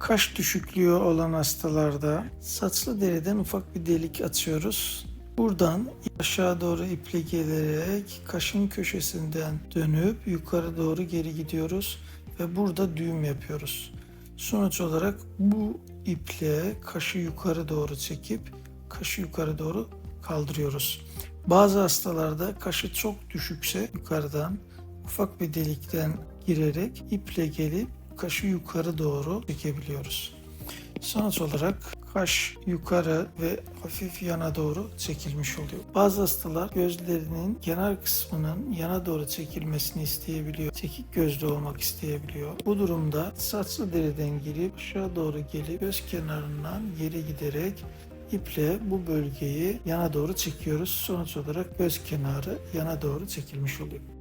Kaş düşüklüğü olan hastalarda saçlı deriden ufak bir delik açıyoruz. Buradan aşağı doğru iple gelerek kaşın köşesinden dönüp yukarı doğru geri gidiyoruz ve burada düğüm yapıyoruz. Sonuç olarak bu iple kaşı yukarı doğru çekip kaşı yukarı doğru kaldırıyoruz. Bazı hastalarda kaşı çok düşükse yukarıdan ufak bir delikten girerek iple gelip kaşı yukarı doğru çekebiliyoruz. Sonuç olarak kaş yukarı ve hafif yana doğru çekilmiş oluyor. Bazı hastalar gözlerinin kenar kısmının yana doğru çekilmesini isteyebiliyor. Çekik gözlü olmak isteyebiliyor. Bu durumda saçlı deriden girip aşağı doğru gelip göz kenarından geri giderek iple bu bölgeyi yana doğru çekiyoruz. Sonuç olarak göz kenarı yana doğru çekilmiş oluyor.